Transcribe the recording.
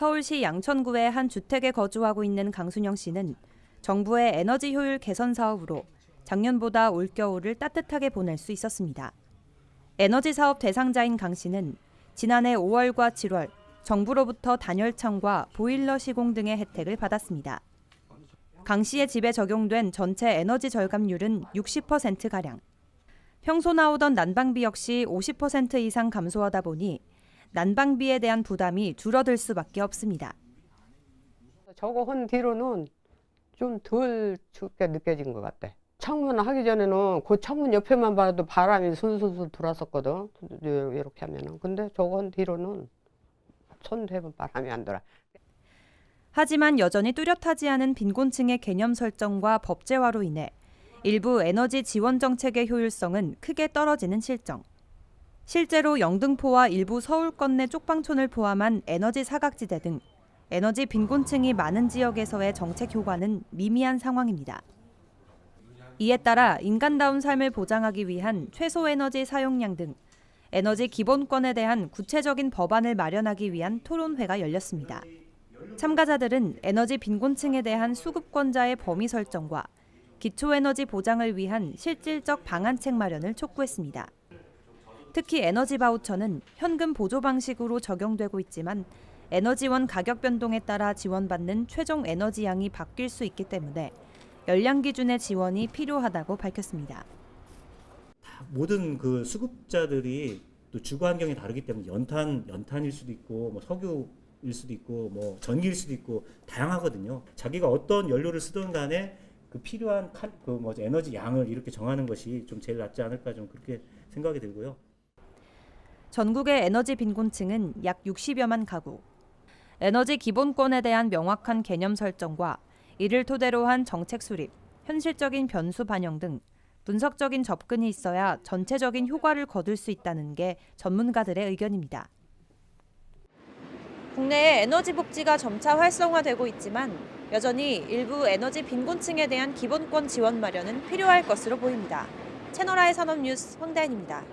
서울시 양천구의 한 주택에 거주하고 있는 강순영 씨는 정부의 에너지 효율 개선 사업으로 작년보다 올겨울을 따뜻하게 보낼 수 있었습니다. 에너지 사업 대상자인 강 씨는 지난해 5월과 7월 정부로부터 단열창과 보일러 시공 등의 혜택을 받았습니다. 강 씨의 집에 적용된 전체 에너지 절감률은 60%가량. 평소 나오던 난방비 역시 50% 이상 감소하다 보니 난방비에 대한 부담이 줄어들 수밖에 없습니다. 저거 한 뒤로는 좀 덜 춥게 느껴진 것 같아. 창문 하기 전에는 그 창문 옆에만 봐도 바람이 술술술 들어왔었거든. 이렇게 하면은. 근데 저거 한 뒤로는 손 대면 바람이 안 돌아. 하지만 여전히 뚜렷하지 않은 빈곤층의 개념 설정과 법제화로 인해 일부 에너지 지원 정책의 효율성은 크게 떨어지는 실정. 실제로 영등포와 일부 서울권 내 쪽방촌을 포함한 에너지 사각지대 등 에너지 빈곤층이 많은 지역에서의 정책 효과는 미미한 상황입니다. 이에 따라 인간다운 삶을 보장하기 위한 최소 에너지 사용량 등 에너지 기본권에 대한 구체적인 법안을 마련하기 위한 토론회가 열렸습니다. 참가자들은 에너지 빈곤층에 대한 수급권자의 범위 설정과 기초에너지 보장을 위한 실질적 방안책 마련을 촉구했습니다. 특히 에너지 바우처는 현금 보조 방식으로 적용되고 있지만 에너지원 가격 변동에 따라 지원받는 최종 에너지 양이 바뀔 수 있기 때문에 열량 기준의 지원이 필요하다고 밝혔습니다. 모든 그 수급자들이 또 주거 환경이 다르기 때문에 연탄 연탄일 수도 있고 뭐 석유 일 수도 있고 뭐 전기일 수도 있고 다양하거든요. 자기가 어떤 연료를 쓰든 간에 그 필요한 그뭐 에너지 양을 이렇게 정하는 것이 좀 제일 낫지 않을까 좀 그렇게 생각이 들고요. 전국의 에너지 빈곤층은 약 60여만 가구. 에너지 기본권에 대한 명확한 개념 설정과 이를 토대로 한 정책 수립, 현실적인 변수 반영 등 분석적인 접근이 있어야 전체적인 효과를 거둘 수 있다는 게 전문가들의 의견입니다. 국내의 에너지 복지가 점차 활성화되고 있지만 여전히 일부 에너지 빈곤층에 대한 기본권 지원 마련은 필요할 것으로 보입니다. 채널아의 산업뉴스 황다현입니다.